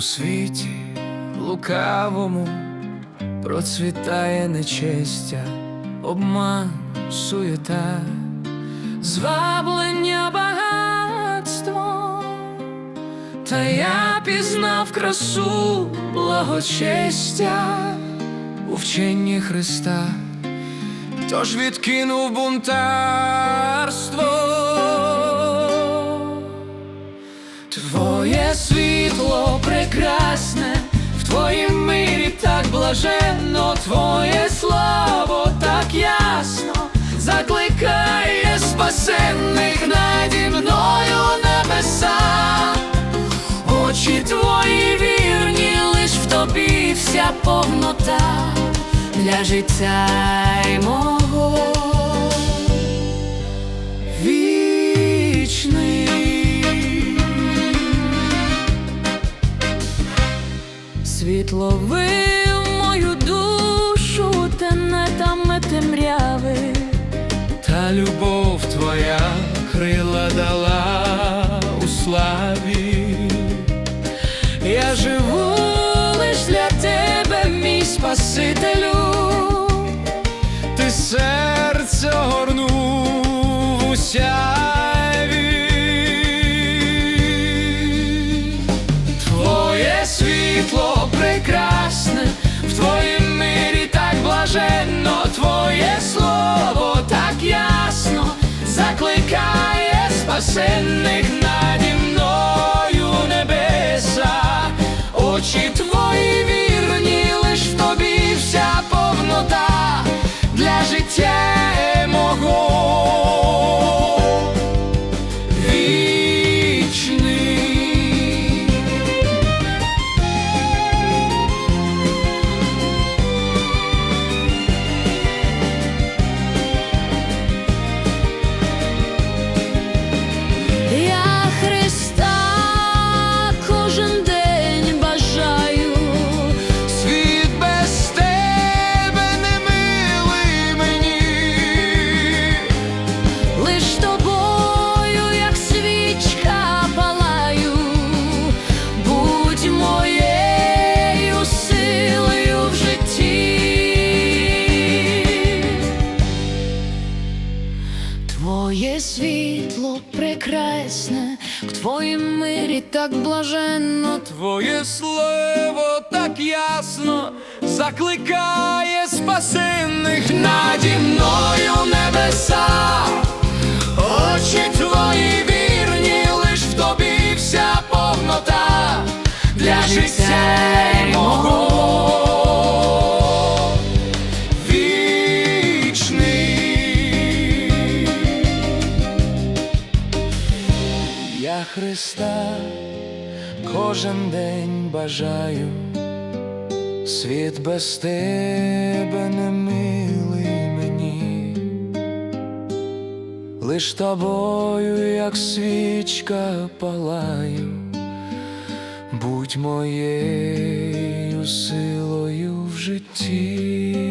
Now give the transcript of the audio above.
У світі лукавому процвітає нечестя, обман, суєта, зваблення багатство, та я пізнав красу благочестя у вченні Христа, тож відкинув бунтарство. Твоє світло прекрасне, в твоїм мирі так блаженно, твоє славо так ясно, закликає спасенних наді мною небеса. Очі твої вірні, лиш в тобі вся повнота для життя й мого. Світло вив мою душу, тенетами темряви, та любов твоя крила дала у славі. Я живу лиш для тебе, мій Спасителю, закликає твоїм мирі так блаженно. Твоє слово так ясно закликає спасенних наді мною небеса, очі твої вірні, лиш в тобі вся повнота для життя Христа кожен день бажаю, світ без тебе не милий мені, лиш тобою, як свічка палаю, будь моєю силою в житті.